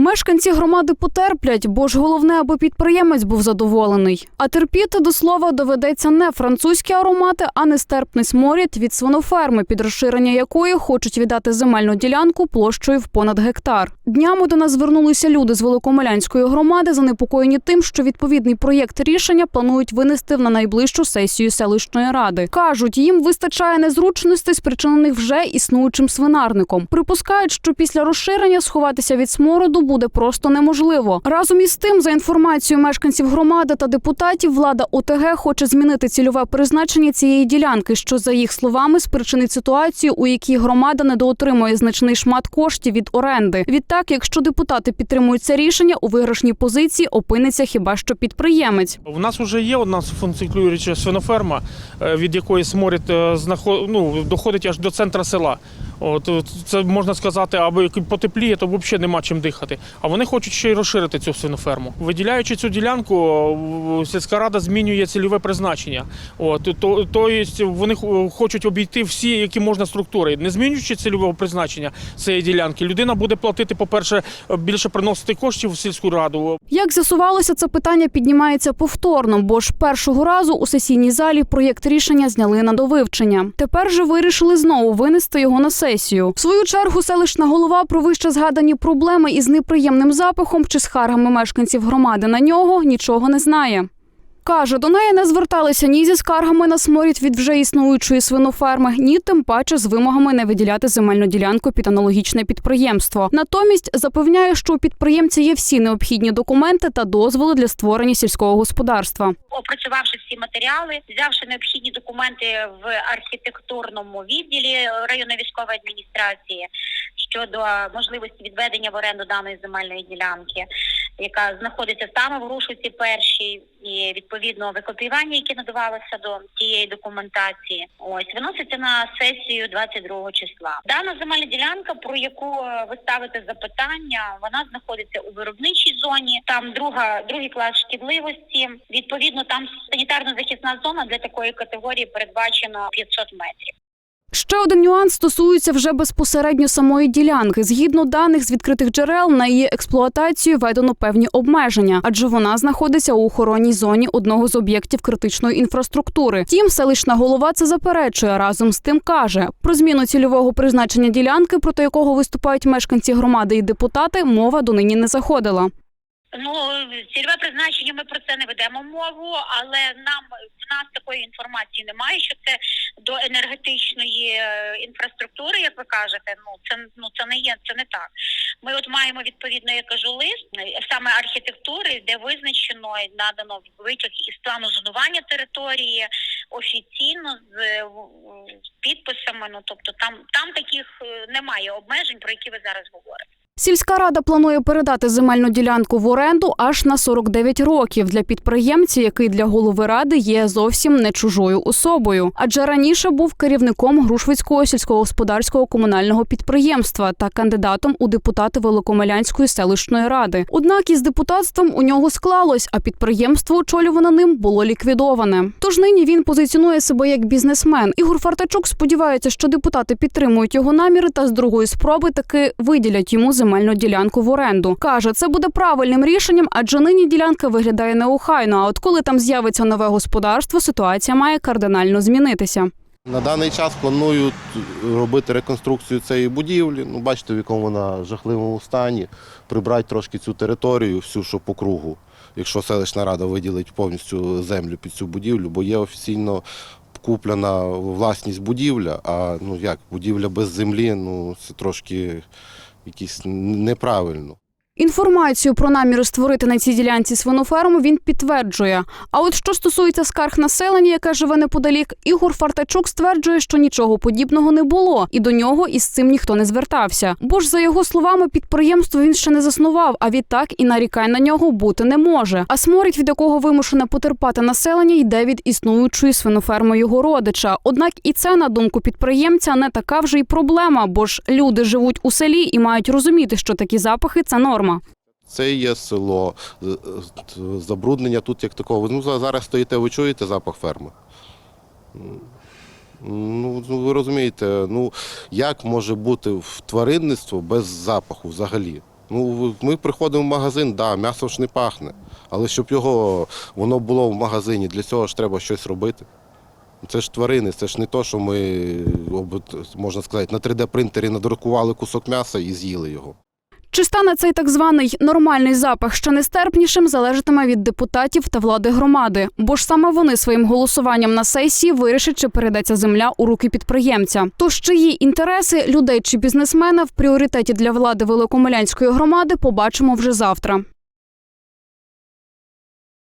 Мешканці громади потерплять, бо ж головне, аби підприємець був задоволений. А терпіти до слова доведеться не французькі аромати, а нестерпний сморід від свиноферми, під розширення якої хочуть віддати земельну ділянку площею в понад гектар. Днями до нас звернулися люди з Великомилянської громади, занепокоєні тим, що відповідний проєкт рішення планують винести на найближчу сесію селищної ради. кажуть, їм вистачає незручностей, спричинених вже існуючим свинарником. Припускають, що після розширення сховатися від смороду буде просто неможливо. Разом із тим, за інформацією мешканців громади та депутатів, влада ОТГ хоче змінити цільове призначення цієї ділянки, що за їх словами спричинить ситуацію, у якій громада недоотримує значний шмат коштів від оренди. Відтак, якщо депутати підтримують це рішення, у виграшній позиції опиниться хіба що підприємець. У нас вже є одна функціонуюча свиноферма, е, від якої сморід е, ну, доходить аж до центра села. От е, це можна сказати, як потепліє, то взагалі нема чим дихати. А вони хочуть ще й розширити цю свиноферму. Виділяючи цю ділянку, сільська рада змінює цільове призначення. От то, то є, вони х- хочуть обійти всі, які можна структури. Не змінюючи цільового призначення цієї ділянки, людина буде платити, по-перше, більше приносити коштів в сільську раду. Як з'ясувалося, це питання піднімається повторно, бо ж першого разу у сесійній залі проєкт рішення зняли на довивчення. Тепер же вирішили знову винести його на сесію. В свою чергу селищна голова про вище згадані проблеми із неприємним запахом чи скаргами мешканців громади на нього нічого не знає. Каже, до неї не зверталися ні зі скаргами на сморід від вже існуючої свиноферми, ні тим паче з вимогами не виділяти земельну ділянку під аналогічне підприємство. Натомість запевняє, що у підприємця є всі необхідні документи та дозволи для створення сільського господарства. опрацювавши всі матеріали, взявши необхідні документи в архітектурному відділі районної військової адміністрації щодо можливості відведення в оренду даної земельної ділянки, яка знаходиться саме в Грушівці першій, і відповідно викопіювання, яке надавалося до тієї документації, ось виноситься на сесію 22 числа. Дана земельна ділянка, про яку е, ви ставите запитання, вона знаходиться у виробничій зоні. Там друга другий клас шкідливості. Відповідно, там санітарно-захисна зона для такої категорії передбачено 500 метрів. Ще один нюанс стосується вже безпосередньо самої ділянки. Згідно даних з відкритих джерел, на її експлуатацію введено певні обмеження, адже вона знаходиться у охоронній зоні одного з об'єктів критичної інфраструктури. Тім селищна голова це заперечує. Разом з тим каже про зміну цільового призначення ділянки, проти якого виступають мешканці громади і депутати, мова донині не заходила. Ну цільове призначення. Ми про це не ведемо мову, але нам в нас такої інформації немає, що це до енергетичної е, інфраструктури, як ви кажете. Ну це ну це не є, це не так. Ми от маємо відповідно, я кажу, лист е, саме архітектури, де визначено і надано витяг із плану зонування території офіційно з е, підписами. Ну тобто там там таких немає обмежень, про які ви зараз говорите. Сільська рада планує передати земельну ділянку в оренду аж на 49 років для підприємця, який для голови ради є зовсім не чужою особою, адже раніше був керівником Грушвицького сільськогосподарського комунального підприємства та кандидатом у депутати Великомилянської селищної ради. Однак із депутатством у нього склалось, а підприємство, очолюване ним, було ліквідоване. Тож нині він позиціонує себе як бізнесмен. Ігор Фартачук сподівається, що депутати підтримують його наміри та з другої спроби таки виділять йому земельну ділянку в оренду. Каже, це буде правильним рішенням, адже нині ділянка виглядає неохайно. А от коли там з'явиться нове господарство, ситуація має кардинально змінитися. На даний час планують робити реконструкцію цієї будівлі. Ну, бачите, в якому вона жахливому стані. Прибрати трошки цю територію, всю, що по кругу, якщо селищна рада виділить повністю землю під цю будівлю, бо є офіційно куплена власність будівля, а ну як, будівля без землі, ну це трошки якісь неправильно. Інформацію про наміри створити на цій ділянці свиноферму він підтверджує. А от що стосується скарг населення, яке живе неподалік, Ігор Фартачук стверджує, що нічого подібного не було, і до нього із цим ніхто не звертався. Бо ж за його словами, підприємство він ще не заснував, а відтак і нарікань на нього бути не може. А сморід, від якого вимушене потерпати населення, йде від існуючої свиноферми його родича. Однак і це, на думку підприємця, не така вже й проблема, бо ж люди живуть у селі і мають розуміти, що такі запахи це норма. Це є село, забруднення тут як такого. Ну, зараз стоїте, ви чуєте запах ферми. Ну, ну, ви розумієте, ну як може бути в тваринництво без запаху взагалі? Ну, ми приходимо в магазин, да, м'ясо ж не пахне. Але щоб його воно було в магазині, для цього ж треба щось робити. Це ж тварини, це ж не то, що ми, можна сказати, на 3D-принтері надрукували кусок м'яса і з'їли його. Чи стане цей так званий нормальний запах ще нестерпнішим, залежатиме від депутатів та влади громади, бо ж саме вони своїм голосуванням на сесії вирішать, чи передається земля у руки підприємця. Тож чиї інтереси людей чи бізнесмена в пріоритеті для влади Великомилянської громади побачимо вже завтра.